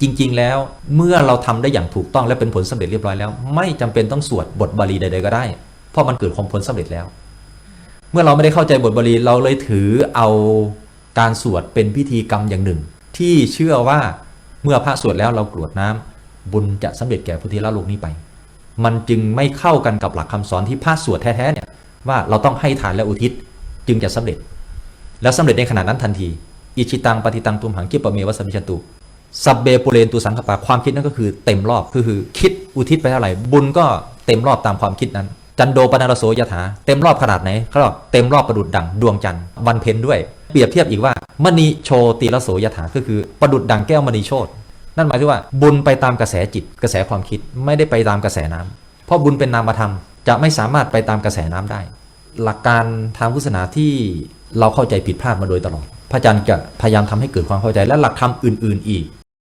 จริง ๆ แล้วเมื่อเราทำได้อย่างถูกต้องและเป็นผลสำเร็จเรียบร้อยแล้ว ไม่จำเป็นต้องสวดบทบาลีใดๆก็ได้ เพราะมันเกิดความผลสำเร็จแล้ว เมื่อเราไม่ได้เข้าใจบทบาลีเราเลยถือเอาการสวดเป็นพิธีกรรมอย่างหนึ่ง ที่เชื่อว่าเมื่อพระสวดแล้วเรากรวดน้ำบุญจะสำเร็จแก่ผู้ที่ละโลกนี้ไป มันจึงไม่เข้ากันกับหลักคำสอนที่พระสวดแท้ๆเนี่ยว่าเราต้องให้ทานและอุทิศจึงจะสำเร็จ แล้วสำเร็จในขณะนั้นทันที อิชิตังปฏิตังตุมหังกิปะเมวะสัมมิชนตุ สับเบปุเรนตุสังขปาความคิดนั้นก็คือเต็มรอบคือคือคิดอุทิศไปเท่าไหร่ บุญก็เต็มรอบตามความคิดนั้น จันโดปนารโสยถาเต็มรอบขนาดไหนเขาบอกเต็มรอบประดุดดังดวงจันทร์วันเพ็ญด้วย เปรียบเทียบอีกว่ามณีโชติรโสยถาก็คือประดุดดังแก้วมณีโชตนั่นหมายถึงว่าบุญไปตามกระแสจิตกระแสความคิดไม่ได้ไปตามกระแสน้ำเพราะบุญเป็นนามธรรมจะไม่สามารถไปตามกระแสน้ำได้ หลักการทางพุทธศาสนาที่เราเข้าใจผิดพลาดมาโดยตลอดพระอาจารย์จะพยายามทำให้เกิดความเข้าใจและหลักธรรมอื่น ๆ อีก